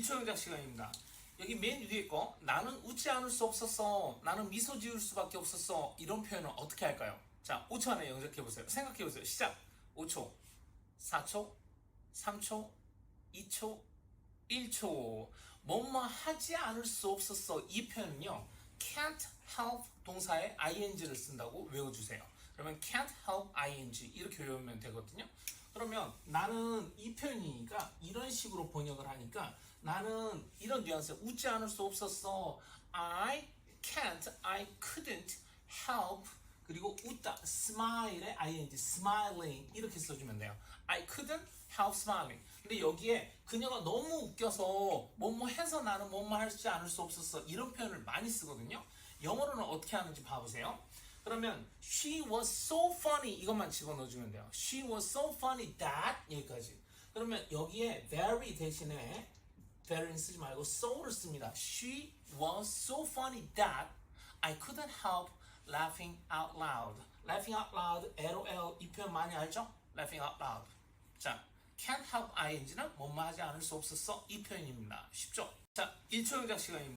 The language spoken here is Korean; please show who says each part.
Speaker 1: 이초영작 시간입니다. 여기 맨 위에 거 나는 웃지 않을 수 없었어. 나는 미소 지을 수밖에 없었어. 이런 표현은 어떻게 할까요? 자, 5초 안에 영작해 보세요. 생각해 보세요. 시작. 5초, 4초, 3초, 2초, 1초. 뭐뭐 하지 않을 수 없었어. 이 표현은요. can't help 동사에 ing를 쓴다고 외워 주세요. 그러면 can't help ing 이렇게 외우면 되거든요. 그러면 나는 이 표현이니까 이런 식으로 번역을 하니까 나는 이런 뉘앙스 웃지 않을 수 없었어. I can't, I couldn't help 그리고 웃다 smile에 ing smiling 이렇게 써주면 돼요. I couldn't help smiling. 근데 여기에 그녀가 너무 웃겨서 뭐뭐 해서 나는 뭐뭐 할지 않을 수 없었어 이런 표현을 많이 쓰거든요. 영어로는 어떻게 하는지 봐보세요. 그러면 she was so funny 이것만 집어넣어주면 돼요. She was so funny that 여기까지. 그러면 여기에 very 대신에 very는 쓰지 말고 so를 씁니다. She was so funny that I couldn't help laughing out loud. laughing out loud, LOL 이 표현 많이 알죠? laughing out loud. 자, can't help ing는 뭐뭐 하지 않을 수 없었어 이 표현입니다. 쉽죠? 자, 1초 영작 시간입니다.